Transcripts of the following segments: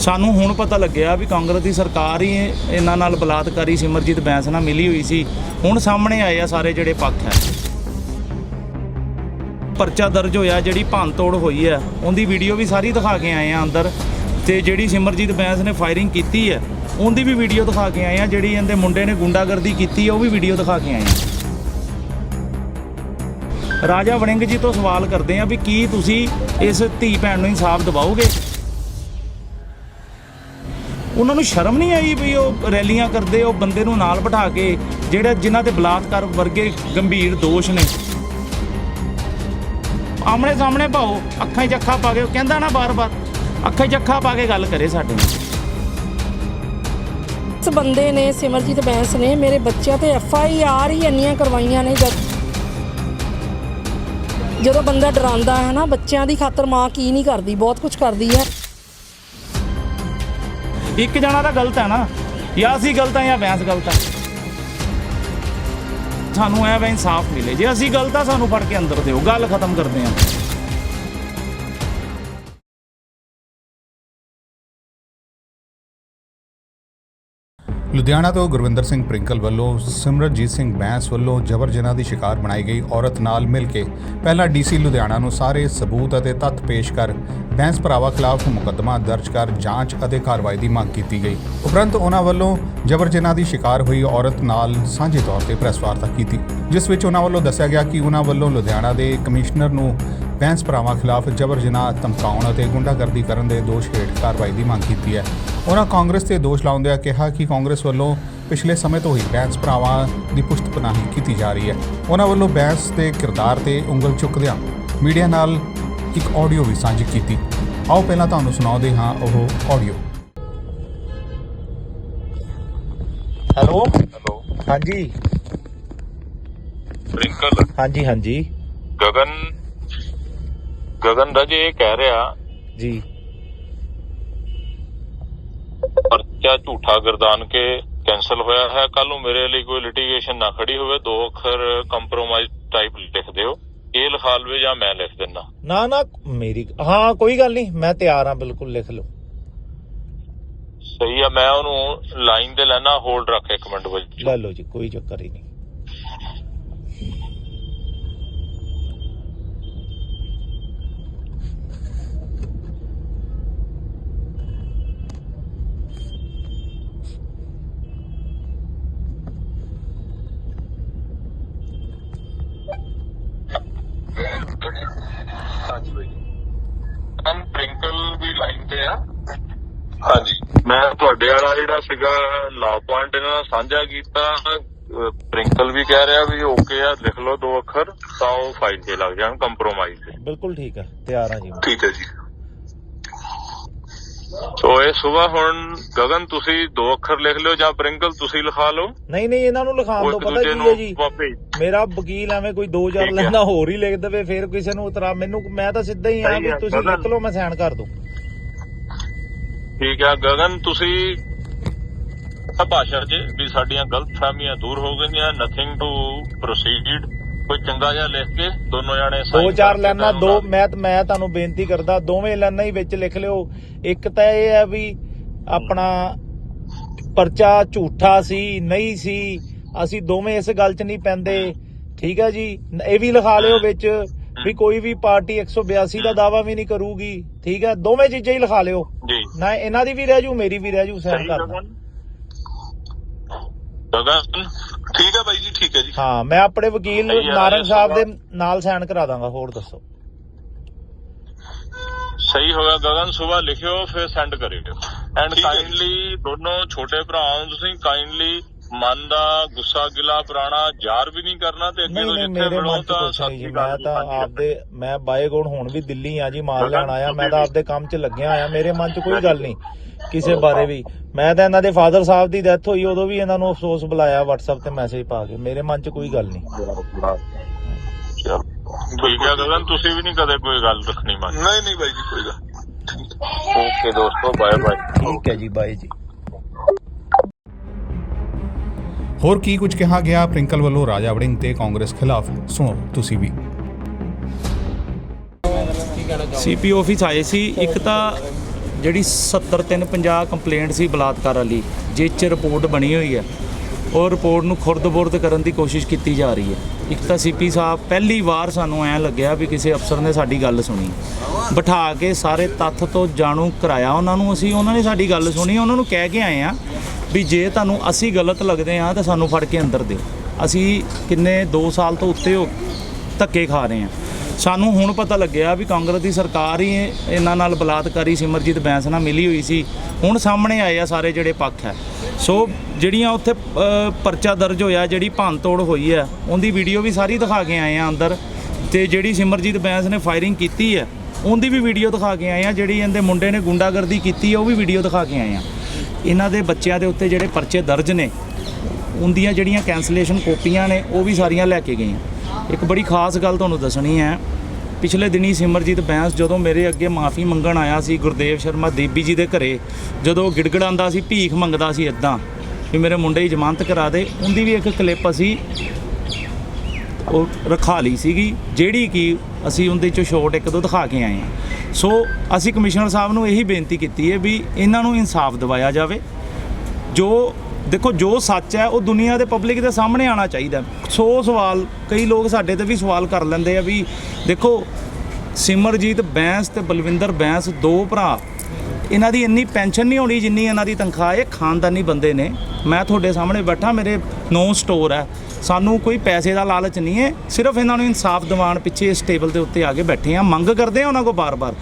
ਸਾਨੂੰ ਹੁਣ ਪਤਾ ਲੱਗਿਆ ਵੀ ਕਾਂਗਰਸ ਦੀ ਸਰਕਾਰ ਹੀ ਇਹਨਾਂ ਨਾਲ ਬਲਾਤਕਾਰੀ ਸਿਮਰਜੀਤ ਬੈਂਸ ਨਾਲ ਮਿਲੀ ਹੋਈ ਸੀ। ਹੁਣ ਸਾਹਮਣੇ ਆਏ ਆ ਸਾਰੇ ਜਿਹੜੇ ਪੱਖ ਹੈ। ਪਰਚਾ ਦਰਜ ਹੋਇਆ, ਜਿਹੜੀ ਭੰਨ ਤੋੜ ਹੋਈ ਹੈ, ਉਹਦੀ ਵੀਡੀਓ ਵੀ ਸਾਰੀ ਦਿਖਾ ਕੇ ਆਏ ਆ ਅੰਦਰ। ਤੇ ਜਿਹੜੀ ਸਿਮਰਜੀਤ ਬੈਂਸ ਨੇ ਫਾਇਰਿੰਗ ਕੀਤੀ ਹੈ, ਉਹਦੀ ਵੀ ਵੀਡੀਓ ਦਿਖਾ ਕੇ ਆਏ ਆ। ਜਿਹੜੀ ਇਹਦੇ ਮੁੰਡੇ ਨੇ ਗੁੰਡਾਗਰਦੀ ਕੀਤੀ ਹੈ, ਉਹ ਵੀ ਵੀਡੀਓ ਦਿਖਾ ਕੇ ਆਏ ਆ। ਰਾਜਾ ਵੜਿੰਗ ਜੀ ਤੋਂ ਸਵਾਲ ਕਰਦੇ ਆ ਵੀ ਕੀ ਤੁਸੀਂ ਇਸ ਧੀ ਭੈਣ ਨੂੰ ਇਨਸਾਫ ਦਿਵਾਓਗੇ? ਉਹਨਾਂ ਨੂੰ ਸ਼ਰਮ ਨਹੀਂ ਆਈ ਵੀ ਉਹ ਰੈਲੀਆਂ ਕਰਦੇ, ਉਹ ਬੰਦੇ ਨੂੰ ਨਾਲ ਬਿਠਾ ਕੇ, ਜਿਹੜੇ ਜਿਨ੍ਹਾਂ ਤੇ ਬਲਾਤਕਾਰ ਵਰਗੇ ਗੰਭੀਰ ਦੋਸ਼ ਨੇ। ਆਮਣੇ ਸਾਹਮਣੇ ਭਾਓ, ਅੱਖਾਂ 'ਚ ਅੱਖਾਂ ਪਾ ਕੇ ਕਹਿੰਦਾ ਨਾ ਬਾਰ-ਬਾਰ ਅੱਖਾਂ 'ਚ ਅੱਖਾਂ ਪਾ ਕੇ ਗੱਲ ਕਰੇ ਸਾਡੇ ਨਾਲ। ਇਸ ਬੰਦੇ ਨੇ, ਸਿਮਰਜੀਤ ਬੈਂਸ ਨੇ, ਮੇਰੇ ਬੱਚਿਆਂ ਤੇ ਐਫ ਆਈ ਆਰ ਹੀ ਇੰਨੀਆਂ ਕਰਵਾਈਆਂ ਨੇ ਜਦ। ਜਦੋਂ ਬੰਦਾ ਡਰਾਉਂਦਾ ਹੈ ਨਾ, ਬੱਚਿਆਂ ਦੀ ਖਾਤਰ ਮਾਂ ਕੀ ਨਹੀਂ ਕਰਦੀ, ਬਹੁਤ ਕੁਝ ਕਰਦੀ ਹੈ। ਇੱਕ ਜਣਾ ਤਾਂ ਗਲਤ ਹੈ ਨਾ, ਜਾਂ ਅਸੀਂ ਗਲਤ ਆ ਜਾਂ ਬੈਂਸ ਗਲਤ ਆ ਸਾਨੂੰ ਐ ਵੇ ਇਨਸਾਫ ਮਿਲੇ। ਜੇ ਅਸੀਂ ਗਲਤ ਆ, ਸਾਨੂੰ ਫੜ ਕੇ ਅੰਦਰ ਦਿਓ। ਗੱਲ ਖਤਮ ਕਰਦੇ ਆ ਲੁਧਿਆਣਾ ਤੋਂ ਗੁਰਵਿੰਦਰ ਸਿੰਘ ਪ੍ਰਿੰਕਲ ਵੱਲੋਂ ਸਿਮਰਨਜੀਤ ਸਿੰਘ ਬੈਂਸ ਵੱਲੋਂ ਜਬਰ ਜਨਾਹ ਦੀ ਸ਼ਿਕਾਰ ਬਣਾਈ ਗਈ। ਔਰਤ ਨਾਲ ਮਿਲ ਕੇ ਪਹਿਲਾਂ ਡੀਸੀ ਲੁਧਿਆਣਾ ਨੂੰ ਸਾਰੇ ਸਬੂਤ ਅਤੇ ਤੱਥ ਪੇਸ਼ ਕਰ ਬੈਂਸ ਭਰਾਵਾ ਖਿਲਾਫ ਮੁਕੱਦਮਾ ਦਰਜ ਕਰ ਜਾਂਚ ਅਤੇ ਕਾਰਵਾਈ ਦੀ ਮੰਗ ਕੀਤੀ ਗਈ। ਉਪਰੰਤ ਉਹਨਾਂ ਵੱਲੋਂ ਜਬਰ ਜਨਾਹ ਦੀ ਸ਼ਿਕਾਰ ਹੋਈ ਔਰਤ ਨਾਲ ਸਾਂਝੇ ਤੌਰ ਤੇ ਪ੍ਰੈਸ ਵਾਰਤਾ ਕੀਤੀ, ਜਿਸ ਵਿੱਚ ਉਹਨਾਂ ਵੱਲੋਂ ਦੱਸਿਆ ਗਿਆ ਕਿ ਉਹਨਾਂ ਵੱਲੋਂ ਲੁਧਿਆਣਾ ਦੇ ਕਮਿਸ਼ਨਰ ਨੂੰ ਬੈਂਸ ਭਰਾਵਾਂ ਖਿਲਾਫ ਜਬਰ ਜਨਾਹ ਧਮਕਾਉਣ ਅਤੇ ਗੁੰਡਾਗਰਦੀ ਕਰਨ ਦੇ ਦੋਸ਼ ਹੇਠ ਕਾਰਵਾਈ ਦੀ ਮੰਗ ਕੀਤੀ ਹੈ। ਉਹਨਾਂ ਕਾਂਗਰਸ ਤੇ ਦੋਸ਼ ਲਾਉਂਦਿਆਂ ਕਿਹਾ ਕਿ ਕਾਂਗਰਸ ਵੱਲੋਂ ਪਿਛਲੇ ਸਮੇਂ ਤੋਂ ਹੀ ਬੈਂਸ ਭਰਾਵਾਂ ਦੀ ਪੁਸ਼ਤ ਪਨਾਹੀ ਕੀਤੀ ਜਾ ਰਹੀ ਹੈ। ਉਹਨਾਂ ਵੱਲੋਂ ਬੈਂਸ ਦੇ ਕਿਰਦਾਰ ਤੇ ਉਂਗਲ ਚੁੱਕਦਿਆਂ ਮੀਡੀਆ ਨਾਲ ਇੱਕ ਆਡੀਓ ਵੀ ਸਾਂਝੀ ਕੀਤੀ। ਆਓ ਪਹਿਲਾਂ ਤੁਹਾਨੂੰ ਸੁਣਾਉਂਦੇ ਹਾਂ ਉਹ ਆਡੀਓ। ਹੈਲੋ? ਹੈਲੋ। ਹਾਂਜੀ। ਪ੍ਰਿੰਕਲ ਹਾਂਜੀ ਹਾਂਜੀ। ਗਗਨ। ਗਗਨ ਰਜ ਇਹ ਕਹਿ ਰਿਹਾ ਜੀ। ਪਰਚਾ ਝੂਠਾ ਗਰਦਾਨ ਕੇ ਕੈਨਸਲ ਹੋਇਆ ਹੈ। ਕੱਲ ਨੂੰ ਮੇਰੇ ਲਈ ਕੋਈ ਲਿਟੀਗੇਸ਼ਨ ਨਾ ਖੜੀ ਹੋਵੇ ਦੋ ਅੱਖਰ ਕੰਪਰੋਮਾਈਜ਼ ਟਾਈਪ ਲਿਖ ਦਿਓ। ਇਹ ਲਿਖਾ ਲਵੇ ਜਾਂ ਮੈਂ ਲਿਖ ਦਿੰਦਾ। ਨਾ ਨਾ ਮੇਰੀ ਹਾਂ ਕੋਈ ਗੱਲ ਨਹੀਂ ਮੈਂ ਤਿਆਰ ਹਾਂ ਬਿਲਕੁਲ ਲਿਖ ਲਓ। ਸਹੀ ਆ ਮੈਂ ਉਹਨੂੰ ਲਾਈਨ ਤੇ ਲੈਣਾ ਹੋਲਡ ਰੱਖ ਇੱਕ ਮਿੰਟ ਵਿੱਚ ਲੈ ਲਓ ਜੀ ਕੋਈ ਚੱਕਰ ਹੀ ਨਹੀਂ। ਹਾਂਜੀ। ਬਾਈ ਅਨ ਪ੍ਰਿੰਕਲ ਵੀ ਲਾਈਨ ਤੇ ਆ। ਹਾਂਜੀ। ਮੈਂ ਤੁਹਾਡੇ ਵਾਲਾ ਜਿਹੜਾ ਸੀਗਾ ਲਾ ਪੁਆਇੰਟ ਇਹਨਾਂ ਨਾਲ ਸਾਂਝਾ ਕੀਤਾ ਪ੍ਰਿੰਕਲ ਵੀ ਕਹਿ ਰਿਹਾ ਵੀ ਓਕੇ ਆ ਲਿਖ ਲਓ ਦੋ ਅੱਖਰ ਤਾਂ ਉਹ ਫਾਈਲ ਤੇ ਲੱਗ ਜਾਣ ਕੰਪਰੋਮਾਈਜ਼ ਬਿਲਕੁਲ ਠੀਕ ਹੈ ਤਿਆਰ ਹਾਂ ਜੀ। ਠੀਕ ਹੈ ਜੀ। ਸੋ ਇਹ ਸਵੇਰ ਹੁਣ ਗਗਨ ਤੁਸੀਂ ਦੋ ਅੱਖਰ ਲਿਖ ਲਿਓ ਜਾਂ ਪ੍ਰਿੰਕਲ ਤੁਸੀਂ ਲਿਖਾ ਲਓ। ਨਹੀਂ ਨਹੀਂ ਇਹਨਾਂ ਨੂੰ ਲਿਖਾਉਣ ਤੋਂ ਪਤਾ ਕੀ ਹੈ ਜੀ? ਮੇਰਾ ਵਕੀਲ ਐਵੇਂ ਕੋਈ ਦੋ ਚਾਰ ਠੀਕ ਹੈ। ਲਾਈਨਾਂ ਹੋਰ ਹੀ ਲਿਖ ਦੇਵੇ ਫਿਰ ਕਿਸੇ ਨੂੰ ਉਤਰਾ ਮੈਨੂੰ ਮੈਂ ਤਾਂ ਸਿੱਧਾ ਹੀ ਆ ਵੀ ਤੁਸੀਂ। ਲਿਖ ਲਓ ਮੈਂ ਸਾਈਨ ਕਰ ਦੂੰ। ਠੀਕ ਹੈ ਗਗਨ ਤੁਸੀਂ ਆ ਭਾਸ਼ਾ 'ਚ ਵੀ ਸਾਡੀਆਂ ਗਲਤ ਫਹਿਮੀਆਂ ਦੂਰ ਹੋ ਗਈਆਂ। ਨਥਿੰਗ ਟੂ ਪ੍ਰੋਸੀਡ ਕੋਈ ਚੰਗਾ ਜਿਹਾ ਲਿਖ ਕੇ ਦੋਨੋਂ ਜਾਣੇ ਦੋ ਚਾਰ ਲਾਈਨਾਂ ਦੋ ਮੈਂ ਮੈਂ ਤੁਹਾਨੂੰ ਬੇਨਤੀ ਕਰਦਾ ਦੋਵੇਂ ਲਾਈਨਾਂ ਹੀ ਵਿੱਚ ਲਿਖ ਲਿਓ। ਇੱਕ ਤਾਂ ਇਹ ਹੈ ਵੀ ਆਪਣਾ ਪਰਚਾ ਝੂਠਾ ਸੀ ਨਹੀਂ ਸੀ ਅਸੀਂ ਦੋਵੇਂ ਇਸ ਗੱਲ 'ਚ ਨਹੀਂ ਪੈਂਦੇ। ਠੀਕ ਹੈ ਜੀ? ਇਹ ਵੀ ਲਿਖਾ ਲਿਓ ਵਿੱਚ ਵੀ ਕੋਈ ਵੀ ਪਾਰਟੀ 182 ਦਾ ਦਾਵਾ ਵੀ ਨਹੀਂ ਕਰੂਗੀ। ਠੀਕ ਹੈ? ਦੋਵੇਂ ਚੀਜ਼ਾਂ ਹੀ ਲਿਖਾ ਲਿਓ। ਜੀ। ਨਾ ਇਹਨਾਂ ਦੀ ਵੀ ਰਹਿ ਜੂ ਮੇਰੀ ਵੀ ਰਹਿ ਜੂ ਸਾਈਨ ਸਹੀ ਕਰ ਗਗਨ ਠੀਕ ਹੈ ਬਾਈ ਜੀ ਠੀਕ ਹੈ ਜੀ। ਹਾਂ ਮੈਂ ਆਪਣੇ ਵਕੀਲ ਹੈ, ਨਾਰੰਗ ਸਾਹਿਬ ਦੇ ਨਾਲ ਸਾਈਨ ਕਰਾ ਦਾਂਗਾ ਹੋਰ ਦੱਸੋ। ਸਹੀ ਹੋਇਆ ਗਗਨ ਸੁਬਾ ਲਿਖਿਓ ਫਿਰ ਸੈਂਡ ਕਰਿਓ। ਐਂਡ ਕਾਈਂਡਲੀ ਦੋਨੋਂ ਛੋਟੇ ਭਰਾਵਾਂ ਨੂੰ ਤੁਸੀਂ ਕਾਈਂਡਲੀ ਮਨ ਦਾ ਗੁੱਸਾ ਗਿਲਾ ਪੁਰਾਣਾ ਜ਼ਾਰ ਵੀ ਨਹੀਂ ਕਰਨਾ ਤੇ ਅੱਗੇ ਤੋਂ ਜਿੱਥੇ ਮਿਲੋ ਤਾਂ ਸਤਿ ਮੈਂ ਤਾਂ ਆਪਦੇ ਮੈਂ ਬਾਏਗੁਣ ਹੁਣ ਵੀ ਦਿੱਲੀ ਆ ਜੀ ਮਾਲ ਲੈਣ ਆਇਆ ਮੈਂ ਤਾਂ ਆਪਦੇ ਕੰਮ 'ਚ ਲੱਗਿਆ ਆਇਆ ਮੇਰੇ ਮਨ 'ਚ ਕੋਈ ਗੱਲ ਨਹੀਂ ਕਿਸੇ ਬਾਰੇ ਵੀ। ਮੈਂ ਤਾਂ ਇਹਨਾਂ ਦੇ ਫਾਦਰ ਸਾਹਿਬ ਦੀ ਡੈਥ ਹੋਈ ਉਦੋਂ ਵੀ ਇਹਨਾਂ ਨੂੰ ਅਫਸੋਸ ਬੁਲਾਇਆ WhatsApp ਤੇ ਮੈਸੇਜ ਪਾ ਕੇ ਮੇਰੇ ਮਨ 'ਚ ਕੋਈ ਗੱਲ ਨਹੀਂ। ਚਲੋ। ਠੀਕ ਹੈ ਗਗਨ ਤੁਸੀਂ ਵੀ ਨਹੀਂ ਕਦੇ ਕੋਈ ਗੱਲ ਰੱਖਣੀ ਮਨ ਨਹੀਂ ਨਹੀਂ ਬਾਈ ਜੀ ਕੋਈ ਗੱਲ ਓਕੇ ਦੋਸਤੋ ਬਾਏ ਬਾਏ ਠੀਕ ਹੈ ਜੀ ਬਾਈ ਜੀ। ਹੋਰ ਕੀ ਕੁਝ ਕਿਹਾ ਗਿਆ? ਪ੍ਰਿੰਕਲ ਵੱਲੋਂ ਰਾਜਾ ਵੜਿੰਗ ਤੇ ਕਾਂਗਰਸ ਖਿਲਾਫ। ਸੁਣੋ ਤੁਸੀਂ ਵੀ। ਸੀਪੀ ਆਫਿਸ ਆਏ ਸੀ। ਇੱਕ ਤਾਂ ਜਿਹੜੀ 70 350 ਕੰਪਲੇਂਟ ਸੀ ਬਲਾਤਕਾਰ ਵਾਲੀ ਜਿਸ 'ਚ ਰਿਪੋਰਟ ਬਣੀ ਹੋਈ ਹੈ। ਉਹ ਰਿਪੋਰਟ ਨੂੰ ਖੁਰਦ-ਬੁਰਦ ਕਰਨ ਦੀ ਕੋਸ਼ਿਸ਼ ਕੀਤੀ ਜਾ ਰਹੀ ਹੈ। ਇੱਕ ਤਾਂ ਸੀਪੀ ਸਾਹਿਬ, ਪਹਿਲੀ ਵਾਰ ਸਾਨੂੰ ਐਂ ਲੱਗਿਆ ਵੀ ਕਿਸੇ ਅਫਸਰ ਨੇ ਸਾਡੀ ਗੱਲ ਸੁਣੀ। ਬਿਠਾ ਕੇ ਸਾਰੇ ਤੱਥ ਤੋਂ ਜਾਣੂ ਕਰਾਇਆ ਉਹਨਾਂ ਨੂੰ ਅਸੀਂ, ਉਹਨਾਂ ਨੇ ਸਾਡੀ ਗੱਲ ਸੁਣੀ, ਉਹਨਾਂ ਨੂੰ ਕਹਿ ਕੇ ਆਏ ਆ ਵੀ ਜੇ ਤੁਹਾਨੂੰ ਅਸੀਂ ਗਲਤ ਲੱਗਦੇ ਆ ਤਾਂ ਸਾਨੂੰ ਫੜ ਕੇ ਅੰਦਰ ਦਿਓ। ਅਸੀਂ ਕਿੰਨੇ 2 ਸਾਲ ਤੋਂ ਉੱਤੇ ਹੋ ਧੱਕੇ ਖਾ ਰਹੇ ਆ ਸਾਨੂੰ ਹੁਣ ਪਤਾ ਲੱਗਿਆ ਵੀ ਕਾਂਗਰਸ ਦੀ ਸਰਕਾਰ ਹੀ ਇਹਨਾਂ ਨਾਲ ਬਲਾਤਕਾਰੀ ਸਿਮਰਜੀਤ ਬੈਂਸ ਨਾਲ ਮਿਲੀ ਹੋਈ ਸੀ। ਹੁਣ ਸਾਹਮਣੇ ਆਏ ਆ ਸਾਰੇ ਜਿਹੜੇ ਪੱਖ ਹੈ। ਸੋ ਜਿਹੜੀਆਂ ਉੱਥੇ ਪਰਚਾ ਦਰਜ ਹੋਇਆ, ਜਿਹੜੀ ਭੰਨ ਤੋੜ ਹੋਈ ਹੈ, ਉਹਦੀ ਵੀਡੀਓ ਵੀ ਸਾਰੀ ਦਿਖਾ ਕੇ ਆਏ ਆ ਅੰਦਰ। ਤੇ ਜਿਹੜੀ ਸਿਮਰਜੀਤ ਬੈਂਸ ਨੇ ਫਾਇਰਿੰਗ ਕੀਤੀ ਹੈ, ਉਹਦੀ ਵੀ ਵੀਡੀਓ ਦਿਖਾ ਕੇ ਆਏ ਆ। ਜਿਹੜੀ ਇਹਦੇ ਮੁੰਡੇ ਨੇ ਗੁੰਡਾਗਰਦੀ ਕੀਤੀ ਹੈ, ਉਹ ਵੀ ਵੀਡੀਓ ਦਿਖਾ ਕੇ ਆਏ ਆ। ਇਹਨਾਂ ਦੇ ਬੱਚਿਆਂ ਦੇ ਉੱਤੇ ਜਿਹੜੇ ਪਰਚੇ ਦਰਜ ਨੇ, ਉਹਦੀਆਂ ਜਿਹੜੀਆਂ ਕੈਂਸਲੇਸ਼ਨ ਕਾਪੀਆਂ ਨੇ, ਉਹ ਵੀ ਸਾਰੀਆਂ ਲੈ ਕੇ ਗਈਆਂ। ਇੱਕ ਬੜੀ ਖਾਸ ਗੱਲ ਤੁਹਾਨੂੰ ਦੱਸਣੀ ਹੈ, ਪਿਛਲੇ ਦਿਨੀ ਸਿਮਰਜੀਤ ਬੈਂਸ ਜਦੋਂ ਮੇਰੇ ਅੱਗੇ ਮਾਫੀ ਮੰਗਣ ਆਇਆ ਸੀ ਗੁਰਦੇਵ ਸ਼ਰਮਾ ਦੇਬੀ ਜੀ ਦੇ ਘਰੇ, ਜਦੋਂ ਉਹ ਗਿੜਗੜਾਉਂਦਾ ਸੀ, ਭੀਖ ਮੰਗਦਾ ਸੀ ਇਦਾਂ ਵੀ ਮੇਰੇ ਮੁੰਡੇ ਦੀ ਜ਼ਮਾਨਤ ਕਰਾ ਦੇ, ਉਹਦੀ ਵੀ ਇੱਕ ਕਲਿੱਪ ਅਸੀਂ ਉਹ ਰਖਾ ਲਈ ਸੀਗੀ, ਜਿਹੜੀ ਕਿ ਅਸੀਂ ਉਹਦੇ ਚੋਂ ਸ਼ੋਟ ਇੱਕ ਦੋ ਦਿਖਾ ਕੇ ਆਏ ਹਾਂ। ਸੋ ਅਸੀਂ ਕਮਿਸ਼ਨਰ ਸਾਹਿਬ ਨੂੰ ਇਹੀ ਬੇਨਤੀ ਕੀਤੀ ਹੈ ਵੀ ਇਹਨਾਂ ਨੂੰ ਇਨਸਾਫ ਦਿਵਾਇਆ ਜਾਵੇ। ਜੋ ਦੇਖੋ, ਜੋ ਸੱਚ ਹੈ, ਉਹ ਦੁਨੀਆ ਦੇ ਪਬਲਿਕ ਦੇ ਸਾਹਮਣੇ ਆਉਣਾ ਚਾਹੀਦਾ। ਸੋ ਸਵਾਲ, ਕਈ ਲੋਕ ਸਾਡੇ ਤੇ ਵੀ ਸਵਾਲ ਕਰ ਲੈਂਦੇ ਆ ਵੀ ਦੇਖੋ, ਸਿਮਰਜੀਤ ਬੈਂਸ ਤੇ ਬਲਵਿੰਦਰ ਬੈਂਸ ਦੋ ਭਰਾ ਇਹਨਾਂ ਦੀ ਇੰਨੀ ਪੈਨਸ਼ਨ ਨਹੀਂ ਹੋਣੀ ਜਿੰਨੀ ਇਹਨਾਂ ਦੀ ਤਨਖਾਹ ਹੈ। ਖਾਨਦਾਨੀ ਬੰਦੇ ਨੇ। ਮੈਂ ਤੁਹਾਡੇ ਸਾਹਮਣੇ ਬੈਠਾ, ਮੇਰੇ ਨੌ ਸਟੋਰ ਹੈ। ਸਾਨੂੰ ਕੋਈ ਪੈਸੇ ਦਾ ਲਾਲਚ ਨਹੀਂ ਹੈ। ਸਿਰਫ ਇਹਨਾਂ ਨੂੰ ਇਨਸਾਫ ਦਿਵਾਉਣ ਪਿੱਛੇ ਇਸ ਟੇਬਲ ਦੇ ਉੱਤੇ ਆ ਕੇ ਬੈਠੇ ਆ ਮੰਗ ਕਰਦੇ ਆ ਉਹਨਾਂ ਕੋ ਬਾਰ-ਬਾਰ।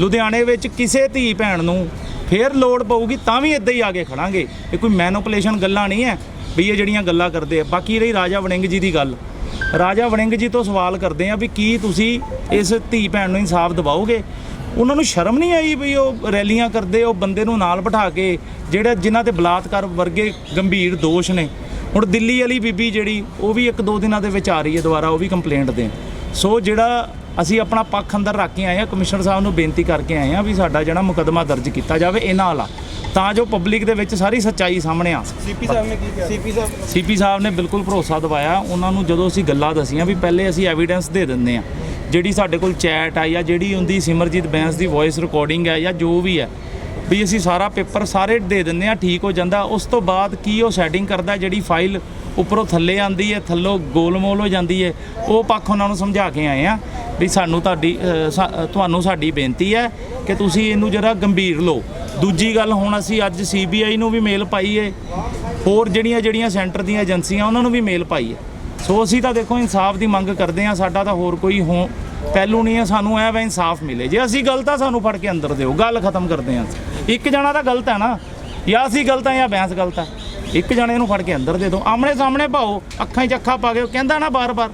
ਲੁਧਿਆਣੇ ਵਿੱਚ ਕਿਸੇ ਧੀ ਭੈਣ ਨੂੰ ਫੇਰ ਲੋੜ ਪਊਗੀ ਤਾਂ ਵੀ ਇੱਦਾਂ ਹੀ ਆ ਕੇ ਖੜਾਂਗੇ। ਇਹ ਕੋਈ ਮੈਨੂਪੂਲੇਸ਼ਨ ਗੱਲਾਂ ਨਹੀਂ ਹੈ ਵੀ ਇਹ ਜਿਹੜੀਆਂ ਗੱਲਾਂ ਕਰਦੇ ਆ। ਬਾਕੀ ਰਹੀ ਰਾਜਾ ਵੜਿੰਗ ਜੀ ਦੀ ਗੱਲ। ਰਾਜਾ ਵੜਿੰਗ ਜੀ ਤੋਂ ਸਵਾਲ ਕਰਦੇ ਆ ਵੀ ਕੀ ਤੁਸੀਂ ਇਸ ਧੀ ਭੈਣ ਨੂੰ ਇਨਸਾਫ ਦਿਵਾਓਗੇ? ਉਹਨਾਂ ਨੂੰ ਸ਼ਰਮ ਨਹੀਂ ਆਈ ਵੀ ਉਹ ਰੈਲੀਆਂ ਕਰਦੇ ਉਹ ਬੰਦੇ ਨੂੰ ਨਾਲ ਬਿਠਾ ਕੇ ਜਿਹੜੇ ਜਿਨ੍ਹਾਂ ਤੇ ਬਲਾਤਕਾਰ ਵਰਗੇ ਗੰਭੀਰ ਦੋਸ਼ ਨੇ। ਹੁਣ ਦਿੱਲੀ ਵਾਲੀ ਬੀਬੀ ਜਿਹੜੀ ਉਹ ਵੀ ਇੱਕ ਦੋ ਦਿਨਾਂ ਦੇ ਵਿੱਚ ਆ ਰਹੀ ਹੈ ਦੁਬਾਰਾ ਉਹ ਵੀ ਕੰਪਲੇਂਟ ਦੇਣ। ਸੋ ਜਿਹੜਾ ਅਸੀਂ ਆਪਣਾ ਪੱਖ ਅੰਦਰ ਰੱਖ ਕੇ ਆਏ ਆ ਕਮਿਸ਼ਨਰ ਸਾਹਿਬ ਨੂੰ ਬੇਨਤੀ ਕਰਕੇ ਆਏ ਆ ਵੀ ਸਾਡਾ ਜਿਹੜਾ ਮੁਕੱਦਮਾ ਦਰਜ ਕੀਤਾ ਜਾਵੇ ਇਹਨਾਂ ਵਾਲਾ। ਤਾਂ ਜੋ ਪਬਲਿਕ ਦੇ ਵਿੱਚ ਸਾਰੀ ਸੱਚਾਈ ਸਾਹਮਣੇ ਆ ਸੀਪੀ ਸਾਹਿਬ ਨੇ ਕੀ ਕਿਹਾ? ਸੀਪੀ ਸਾਹਿਬ ਸੀਪੀ ਸਾਹਿਬ ਨੇ ਬਿਲਕੁਲ ਭਰੋਸਾ ਦਿਵਾਇਆ। ਉਹਨਾਂ ਨੂੰ ਜਦੋਂ ਅਸੀਂ ਗੱਲਾਂ ਦਸੀਆਂ ਵੀ ਪਹਿਲੇ ਅਸੀਂ ਐਵੀਡੈਂਸ ਦੇ ਦਿੰਦੇ ਆ ਜਿਹੜੀ ਸਾਡੇ ਕੋਲ ਚੈਟ ਆ ਜਾਂ ਜਿਹੜੀ ਹੁੰਦੀ ਸਿਮਰਜੀਤ ਬੈਂਸ ਦੀ ਵੌਇਸ ਰਿਕਾਰਡਿੰਗ ਹੈ ਜਾਂ ਜੋ ਵੀ ਹੈ ਵੀ ਅਸੀਂ ਸਾਰਾ ਪੇਪਰ ਸਾਰੇ ਦੇ ਦਿੰਦੇ ਆ, ਠੀਕ ਹੋ ਜਾਂਦਾ। ਉਸ ਤੋਂ ਬਾਅਦ ਕੀ ਉਹ ਸੈਟਿੰਗ ਕਰਦਾ, ਜਿਹੜੀ ਫਾਈਲ ਉੱਪਰੋਂ ਥੱਲੇ ਆਂਦੀ ਹੈ, ਥੱਲੋਂ ਗੋਲਮੋਲ ਹੋ ਜਾਂਦੀ ਹੈ, ਉਹ ਪੱਖ ਉਹਨਾਂ ਨੂੰ ਸਮਝਾ ਕੇ ਆਏ ਆ ਵੀ ਸਾਨੂੰ ਤੁਹਾਡੀ ਸਾ- ਤੁਹਾਨੂੰ ਸਾਡੀ ਬੇਨਤੀ ਹੈ ਕਿ ਤੁਸੀਂ ਇਹਨੂੰ ਜਰਾ ਗੰਭੀਰ ਲਓ। ਦੂਜੀ ਗੱਲ, ਹੁਣ ਅਸੀਂ ਅੱਜ ਸੀਬੀਆਈ ਨੂੰ ਵੀ ਮੇਲ ਪਾਈ ਹੈ ਹੋਰ ਜਿਹੜੀਆਂ ਜਿਹੜੀਆਂ ਸੈਂਟਰ ਦੀਆਂ ਏਜੰਸੀਆਂ, ਉਹਨਾਂ ਨੂੰ ਵੀ ਮੇਲ ਪਾਈ ਹੈ ਸੋ ਅਸੀਂ ਤਾਂ ਦੇਖੋ, ਇਨਸਾਫ ਦੀ ਮੰਗ ਕਰਦੇ ਆ ਸਾਡਾ ਤਾਂ ਹੋਰ ਕੋਈ ਹੋ ਪਹਿਲੂ ਨਹੀਂ ਹੈ, ਸਾਨੂੰ ਐ ਵਾ ਇਨਸਾਫ ਮਿਲੇ। ਜੇ ਅਸੀਂ ਗਲਤ ਆ, ਸਾਨੂੰ ਫੜ ਕੇ ਅੰਦਰ ਦਿਓ। ਗੱਲ ਖਤਮ ਕਰਦੇ ਆ ਇੱਕ ਜਣਾ ਤਾਂ ਗਲਤ ਹੈ ਨਾ, ਜਾਂ ਅਸੀਂ ਗਲਤ ਆ ਜਾਂ ਬੈਂਸ ਗਲਤ ਆ। ਇੱਕ ਜਣੇ ਨੂੰ ਫੜ ਕੇ ਅੰਦਰ ਦੇ ਦਿਓ। ਆਮਣੇ ਸਾਹਮਣੇ ਪਾਓ ਅੱਖਾਂ 'ਚ ਅੱਖਾਂ ਪਾ ਕੇ ਕਹਿੰਦਾ ਨਾ ਬਾਰ-ਬਾਰ,